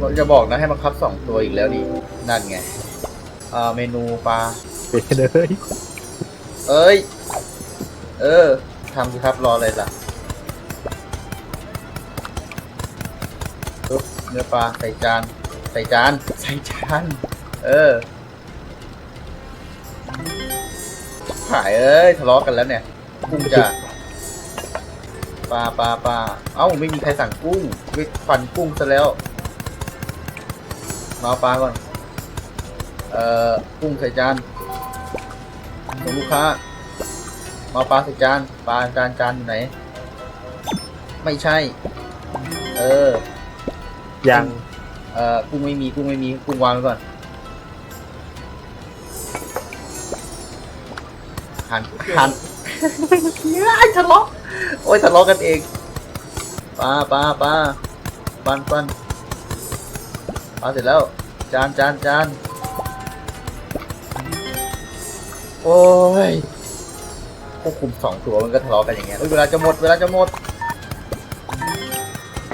เราจะบอกนะให้บังคับสองตัวอีกแล้วดิ นั่นไง อ่า เมนูปลาเปเลยเอ้ย เออ ทำสิครับรออะไรล่ะปุ๊บเนื้อปลาใส่จาน ใส่จาน ใส่จาน เออ ขายเอ้ยทะเลาะกันแล้วเนี่ย กุ้งจะปลาปลาปลาเอ้า ไม่มีใครสั่งกุ้งไปฟันกุ้งซะแล้ว มาเอาปลาก่อน เอ่อกุ้งใส่จานส่งลูกค้ามาเอาปลาใส่จาน ปลาจานจานอยู่ไหน ไม่ใช่ เออ ยัง เอ่อ กุ้งไม่มี กุ้งไม่มี กุ้งวางไว้ก่อนหันหันไอ้ทะเลาะ โอ้ยทะเลาะกันเองปลาปลาปลาปันปัน ปลาเสร็จแล้ว จานจานจานโอ้ยควบคุมสองตัวมันก็ทะเลาะกันอย่างเงี้ยเวลาจะหมดเวลาจะหมด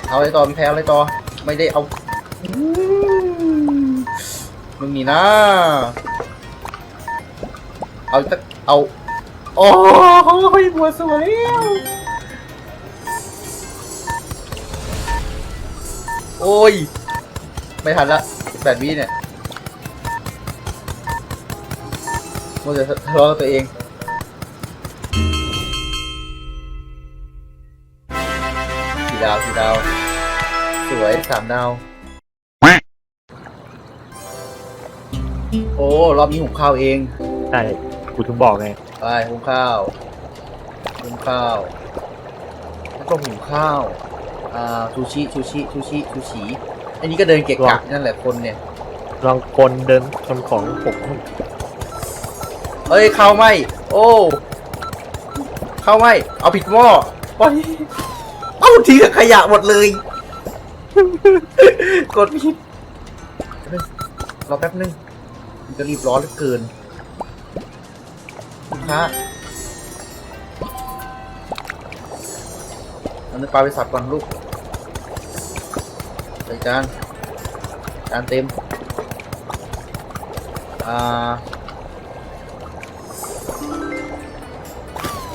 เอาอะไรต่อมีแพ้อะไรต่อ ไม่ได้เอามมึงนี่นะ เอาจะเอา โอ้ยบัวสวยแล้วโอ้ย ไม่ทันละแบดวีเนี่ยมันจะทะเลาะกับตัวเอง สี่ดาวสี่ดาว สวยสามดาว โอ้ รอบนี้หุงข้าวเอง ใช่กูถึงบอกไงไปหุงข้าวหุงข้าวแล้วก็หุงข้าว อ่าชูชิชูชิชูชิชูชิ อันนี้ก็เดินเกะกะนั่นแหละคนเนี่ย ลองคนเดินชนของผมเอ้ยข้าวไหมโอ้ข้าวไหมเอาผิดหม้อไปเอาทิ้งกับขยะหมดเลย กดผิดเฮ้ยรอแป๊บนึงมันจะรีบร้อนเหลือเกินลูกค้าเอาเนื้อปลาไปสับก่อนลูกใส่ จานจานเต็ม อ่า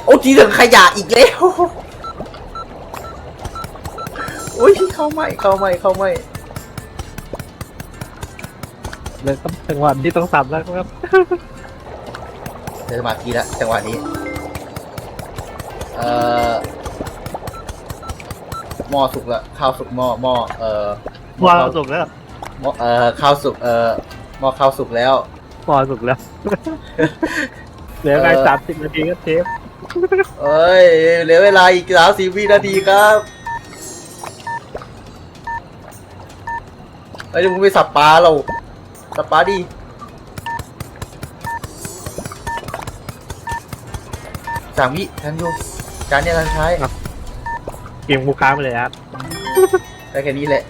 โอ้ทีเหลืองขยะอีกแล้วโอ้ยเข้าไม่เข้าไม่เข้าไม่เลยต้องจังหวะที่ต้องสับแล้วครับเดี๋ยวสมาธิแล้วจังหวะนี้ เอ่อ หม้อสุกแล้วข้าวสุกหม้อหม้อเอ่อหม้อว่าข้าวสุกแล้วหม้อเอ่อข้าวสุกเอ่อหม้อข้าวสุกแล้วว่าสุกแล้วเหลือไงสามสิบนาทีก็เทปเอ้ยเหลือเวลาอีกสามสิบวินาทีครับไอ้ยเดี๋ยวมึงไปสับปลาเราสับปลาดิสามวิทันอยู่จานเนี้ยทันใช้ เกมกูค้างไปเลยครับได้แค่นี้แหละ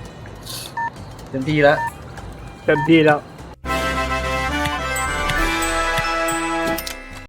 เต็มที่แล้ว เต็มที่แล้ว